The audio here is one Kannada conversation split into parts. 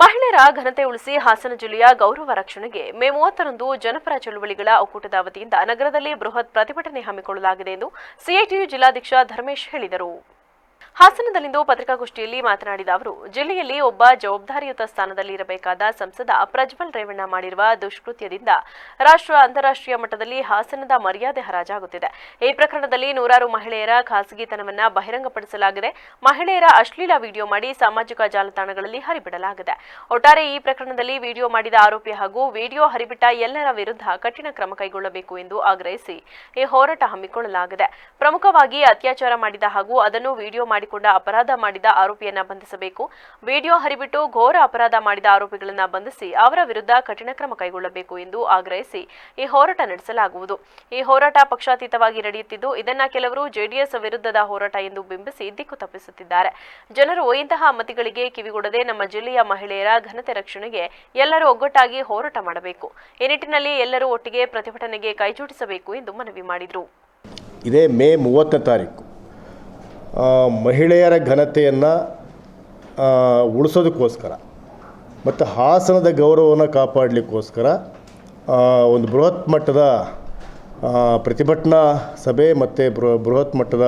ಮಹಿಳೆಯರ ಘನತೆ ಉಳಿಸಿ ಹಾಸನ ಜಿಲ್ಲೆಯ ಗೌರವ ರಕ್ಷಣೆಗೆ ಮೇ ಮೂವತ್ತರಂದು ಜನಪರ ಚಳುವಳಿಗಳ ಒಕ್ಕೂಟದ ವತಿಯಿಂದ ನಗರದಲ್ಲಿ ಬೃಹತ್ ಪ್ರತಿಭಟನೆ ಹಮ್ಮಿಕೊಳ್ಳಲಾಗಿದೆ ಎಂದು ಸಿಐಟಿಯು ಜಿಲ್ಲಾಧ್ಯಕ್ಷ ಧರ್ಮೇಶ್ ಹೇಳಿದರು. ಹಾಸನದಲ್ಲಿಂದು ಪತ್ರಿಕಾಗೋಷ್ಠಿಯಲ್ಲಿ ಮಾತನಾಡಿದ ಅವರು, ಜಿಲ್ಲೆಯಲ್ಲಿ ಒಬ್ಬ ಜವಾಬ್ದಾರಿಯುತ ಸ್ಥಾನದಲ್ಲಿ ಇರಬೇಕಾದ ಸಂಸದ ಪ್ರಜ್ವಲ್ ರೇವಣ್ಣ ಮಾಡಿರುವ ದುಷ್ಕೃತ್ಯದಿಂದ ರಾಷ್ಟ್ರ ಅಂತಾರಾಷ್ಟ್ರೀಯ ಮಟ್ಟದಲ್ಲಿ ಹಾಸನದ ಮರ್ಯಾದೆ ಹರಾಜಾಗುತ್ತಿದೆ. ಈ ಪ್ರಕರಣದಲ್ಲಿ ನೂರಾರು ಮಹಿಳೆಯರ ಖಾಸಗಿತನವನ್ನ ಬಹಿರಂಗಪಡಿಸಲಾಗಿದೆ. ಮಹಿಳೆಯರ ಅಶ್ಲೀಲ ವಿಡಿಯೋ ಮಾಡಿ ಸಾಮಾಜಿಕ ಜಾಲತಾಣಗಳಲ್ಲಿ ಹರಿಬಿಡಲಾಗಿದೆ. ಒಟ್ಟಾರೆ ಈ ಪ್ರಕರಣದಲ್ಲಿ ವಿಡಿಯೋ ಮಾಡಿದ ಆರೋಪಿ ಹಾಗೂ ವಿಡಿಯೋ ಹರಿಬಿಟ್ಟ ಎಲ್ಲರ ವಿರುದ್ಧ ಕಠಿಣ ಕ್ರಮ ಕೈಗೊಳ್ಳಬೇಕು ಎಂದು ಆಗ್ರಹಿಸಿ ಈ ಹೋರಾಟ ಹಮ್ಮಿಕೊಳ್ಳಲಾಗಿದೆ. ಪ್ರಮುಖವಾಗಿ ಅತ್ಯಾಚಾರ ಮಾಡಿದ ಹಾಗೂ ಅದನ್ನು ವಿಡಿಯೋ ಮಾಡಿಕೊಂಡ ಅಪರಾಧ ಮಾಡಿದ ಆರೋಪಿಯನ್ನ ಬಂಧಿಸಬೇಕು. ವಿಡಿಯೋ ಹರಿಬಿಟ್ಟು ಘೋರ ಅಪರಾಧ ಮಾಡಿದ ಆರೋಪಿಗಳನ್ನ ಬಂಧಿಸಿ ಅವರ ವಿರುದ್ಧ ಕಠಿಣ ಕ್ರಮ ಕೈಗೊಳ್ಳಬೇಕು ಎಂದು ಆಗ್ರಹಿಸಿ ಈ ಹೋರಾಟ ನಡೆಸಲಾಗುವುದು. ಈ ಹೋರಾಟ ಪಕ್ಷಾತೀತವಾಗಿ ನಡೆಯುತ್ತಿದ್ದು, ಇದನ್ನ ಕೆಲವರು ಜೆಡಿಎಸ್ ವಿರುದ್ಧದ ಹೋರಾಟ ಎಂದು ಬಿಂಬಿಸಿ ದಿಕ್ಕು ತಪ್ಪಿಸುತ್ತಿದ್ದಾರೆ. ಜನರು ಇಂತಹ ಮತಿಗಳಿಗೆ ಕಿವಿಗೊಡದೆ ನಮ್ಮ ಜಿಲ್ಲೆಯ ಮಹಿಳೆಯರ ಘನತೆ ರಕ್ಷಣೆಗೆ ಎಲ್ಲರೂ ಒಗ್ಗಟ್ಟಾಗಿ ಹೋರಾಟ ಮಾಡಬೇಕು. ಈ ನಿಟ್ಟಿನಲ್ಲಿ ಎಲ್ಲರೂ ಒಟ್ಟಿಗೆ ಪ್ರತಿಭಟನೆಗೆ ಕೈಜೋಡಿಸಬೇಕು ಎಂದು ಮನವಿ ಮಾಡಿದರು. ಇದೇ ಮೇ ಮೂವತ್ತನೇ ತಾರೀಕು. ಮಹಿಳೆಯರ ಘನತೆಯನ್ನು ಉಳಿಸೋದಕ್ಕೋಸ್ಕರ ಮತ್ತು ಹಾಸನದ ಗೌರವವನ್ನು ಕಾಪಾಡಲಿಕ್ಕೋಸ್ಕರ ಒಂದು ಬೃಹತ್ ಮಟ್ಟದ ಪ್ರತಿಭಟನಾ ಸಭೆ ಮತ್ತು ಬೃಹತ್ ಮಟ್ಟದ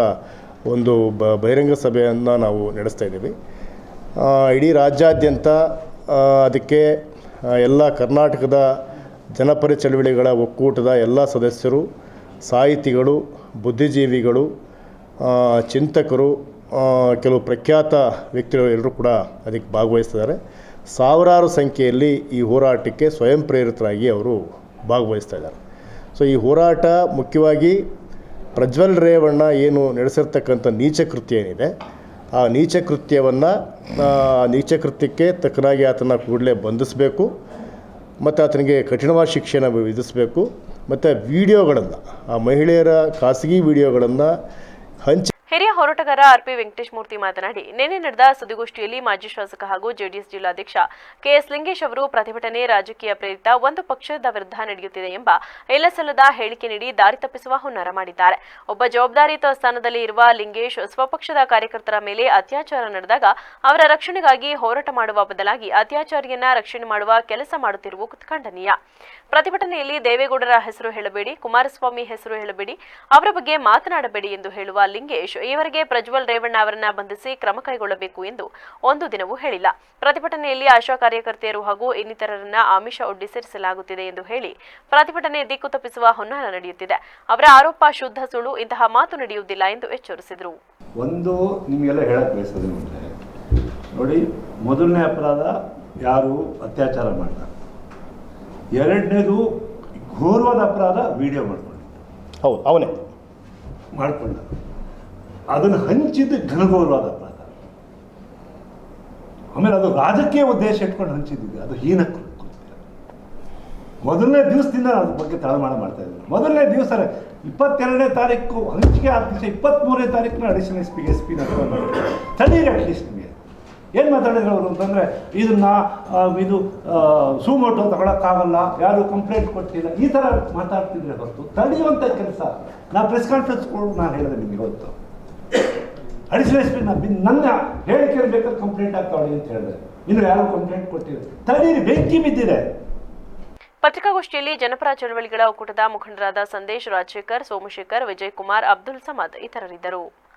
ಒಂದು ಬ, ಬಹಿರಂಗ ಸಭೆಯನ್ನು ನಾವು ನಡೆಸ್ತಾ ಇದ್ದೀವಿ. ಇಡೀ ರಾಜ್ಯಾದ್ಯಂತ ಅದಕ್ಕೆ ಎಲ್ಲ ಕರ್ನಾಟಕದ ಜನಪರ ಚಳವಳಿಗಳ ಒಕ್ಕೂಟದ ಎಲ್ಲ ಸದಸ್ಯರು, ಸಾಹಿತಿಗಳು, ಬುದ್ಧಿಜೀವಿಗಳು ಚಿಂತಕರು ಕೆಲವು ಪ್ರಖ್ಯಾತ ವ್ಯಕ್ತಿಗಳು ಎಲ್ಲರೂ ಕೂಡ ಅದಕ್ಕೆ ಭಾಗವಹಿಸ್ತಿದ್ದಾರೆ. ಸಾವಿರಾರು ಸಂಖ್ಯೆಯಲ್ಲಿ ಈ ಹೋರಾಟಕ್ಕೆ ಸ್ವಯಂ ಪ್ರೇರಿತರಾಗಿ ಅವರು ಭಾಗವಹಿಸ್ತಾ ಇದ್ದಾರೆ. ಸೊ ಈ ಹೋರಾಟ ಮುಖ್ಯವಾಗಿ ಪ್ರಜ್ವಲ್ ರೇವಣ್ಣ ಏನು ನಡೆಸಿರ್ತಕ್ಕಂಥ ನೀಚ ಕೃತ್ಯ ಏನಿದೆ, ಆ ನೀಚ ಕೃತ್ಯವನ್ನು ನೀಚ ಕೃತ್ಯಕ್ಕೆ ತಕ್ಕನಾಗಿ ಆತನ ಕೂಡಲೇ ಬಂಧಿಸಬೇಕು, ಮತ್ತು ಆತನಿಗೆ ಕಠಿಣವಾದ ಶಿಕ್ಷೆಯನ್ನು ವಿಧಿಸಬೇಕು, ಮತ್ತು ವಿಡಿಯೋಗಳನ್ನು, ಆ ಮಹಿಳೆಯರ ಖಾಸಗಿ ವಿಡಿಯೋಗಳನ್ನು ಹಂಚಿ ಹಿರಿಯ ಹೋರಾಟಗಾರ ಆರ್ಪಿ ವೆಂಕಟೇಶ್ ಮೂರ್ತಿ ಮಾತನಾಡಿ, ನಿನ್ನೆ ನಡೆದ ಸುದ್ದಿಗೋಷ್ಠಿಯಲ್ಲಿ ಮಾಜಿ ಶಾಸಕ ಹಾಗೂ ಜೆಡಿಎಸ್ ಜಿಲ್ಲಾಧ್ಯಕ್ಷ ಕೆಎಸ್ ಲಿಂಗೇಶ್ ಅವರು ಪ್ರತಿಭಟನೆ ರಾಜಕೀಯ ಪ್ರೇರಿತ ಒಂದು ಪಕ್ಷದ ವಿರುದ್ಧ ನಡೆಯುತ್ತಿದೆ ಎಂಬ ಎಲ್ಲಸಲ್ಲದ ಹೇಳಿಕೆ ನೀಡಿ ದಾರಿ ತಪ್ಪಿಸುವ ಹುನ್ನಾರ ಮಾಡಿದ್ದಾರೆ. ಒಬ್ಬ ಜವಾಬ್ದಾರಿಯುತ ಸ್ಥಾನದಲ್ಲಿ ಇರುವ ಲಿಂಗೇಶ್ ಸ್ವಪಕ್ಷದ ಕಾರ್ಯಕರ್ತರ ಮೇಲೆ ಅತ್ಯಾಚಾರ ನಡೆದಾಗ ಅವರ ರಕ್ಷಣೆಗಾಗಿ ಹೋರಾಟ ಮಾಡುವ ಬದಲಾಗಿ ಅತ್ಯಾಚಾರಿಯನ್ನ ರಕ್ಷಣೆ ಮಾಡುವ ಕೆಲಸ ಮಾಡುತ್ತಿರುವುದು ಖಂಡನೀಯ. ಪ್ರತಿಭಟನೆಯಲ್ಲಿ ದೇವೇಗೌಡರ ಹೆಸರು ಹೇಳಬೇಡಿ, ಕುಮಾರಸ್ವಾಮಿ ಹೆಸರು ಹೇಳಬೇಡಿ, ಅವರ ಬಗ್ಗೆ ಮಾತನಾಡಬೇಡಿ ಎಂದು ಹೇಳುವ ಲಿಂಗೇಶ್ ಈವರೆಗೆ ಪ್ರಜ್ವಲ್ ರೇವಣ್ಣ ಅವರನ್ನ ಬಂಧಿಸಿ ಕ್ರಮ ಕೈಗೊಳ್ಳಬೇಕು ಎಂದು ಒಂದು ದಿನವೂ ಹೇಳಿಲ್ಲ. ಪ್ರತಿಭಟನೆಯಲ್ಲಿ ಆಶಾ ಕಾರ್ಯಕರ್ತೆಯರು ಹಾಗೂ ಇನ್ನಿತರರನ್ನ ಆಮಿಷ ಒಡ್ಡಿ ಸೇರಿಸಲಾಗುತ್ತಿದೆ ಎಂದು ಹೇಳಿ ಪ್ರತಿಭಟನೆ ದಿಕ್ಕು ತಪ್ಪಿಸುವ ಹುನ್ನಾರ ನಡೆಯುತ್ತಿದೆ. ಅವರ ಆರೋಪ ಶುದ್ಧ ಸುಳ್ಳು, ಇಂತಹ ಮಾತು ನಡೆಯುವುದಿಲ್ಲ ಎಂದು ಎಚ್ಚರಿಸಿದರು. ಒಂದು, ನಿಮಗೆಲ್ಲ ಹೇಳಕ್ ಬಯಸೋದು ನೋಡಿ, ಮೊದಲನೇ ಅಪರಾಧ ಯಾರು ಅತ್ಯಾಚಾರ ಮಾಡ್ತಾರೆ? ಎರಡನೇದು ಘೋರವಾದ ಅಪರಾಧ ವಿಡಿಯೋ ಮಾಡ್ಕೊಂಡು ಹೌದು ಅವನೇ. ಮಾಡಿಕೊಂಡ ಅದನ್ನು ಹಂಚಿದ್ದು ಘನಘೋರವಾದ ಅಪರಾಧ. ಆಮೇಲೆ ಅದು ರಾಜಕೀಯ ಉದ್ದೇಶ ಇಟ್ಕೊಂಡು ಹಂಚಿದ್ದಿದೆ. ಅದು ಹೀನ ಮೊದಲನೇ ದಿವಸದಿಂದ ಅದ್ರ ಬಗ್ಗೆ ತಳಮಾಳ ಮಾಡ್ತಾ ಇದ್ದಾರೆ ಮೊದಲನೇ ದಿವಸ ಇಪ್ಪತ್ತೆರಡನೇ ತಾರೀಕು ಹಂಚಿಕೆ ಆದ ದಿವಸ ಇಪ್ಪತ್ತ್ಮೂರನೇ ತಾರೀಕಿನ additional S P S P ತಡೀರಿ ಅಟ್ಲೀಸ್ಟ್ ಏನು ಮಾತಾಡಿದ್ರು ಅವರು ಅಂತಂದರೆ, ಇದನ್ನ ಇದು ಸೂಮೋಟೋ ತಗೊಳಕ್ಕಾಗಲ್ಲ, ಯಾರು ಕಂಪ್ಲೇಂಟ್ ಕೊಟ್ಟಿಲ್ಲ, ಈ ಥರ ಮಾತಾಡ್ತಿದ್ರೆ ಹೊರತು ತಡೆಯುವಂಥ ಕೆಲಸ. ನಾ ಪ್ರೆಸ್ ಕಾನ್ಫರೆನ್ಸ್ ಕೊಡು ನಾನು ಹೇಳಿದೆ ನಿಮಗೆ ಇವತ್ತು ಅಡಿಷನಲ್ ಪಿ ನನ್ನ ಹೇಳಿಕೆ ಬೇಕಾದ್ರೆ ಕಂಪ್ಲೇಂಟ್ ಆಗ್ತಾವಳಿ ಅಂತ ಹೇಳಿದ್ರೆ ಇನ್ನು ಯಾರು ಕಂಪ್ಲೇಂಟ್ ಕೊಟ್ಟಿಲ್ಲ. ತಡೀರಿ, ಬೆಂಕಿ ಬಿದ್ದಿದೆ. ಪತ್ರಿಕಾಗೋಷ್ಠಿಯಲ್ಲಿ ಜನಪರ ಚಳವಳಿಗಳ ಒಕ್ಕೂಟದ ಮುಖಂಡರಾದ ಸಂದೇಶ್ ರಾಜಶೇಖರ್, ಸೋಮಶೇಖರ್ ವಿಜಯ್ ಕುಮಾರ್ ಅಬ್ದುಲ್ ಸಮದ್ ಇತರರಿದ್ದರು.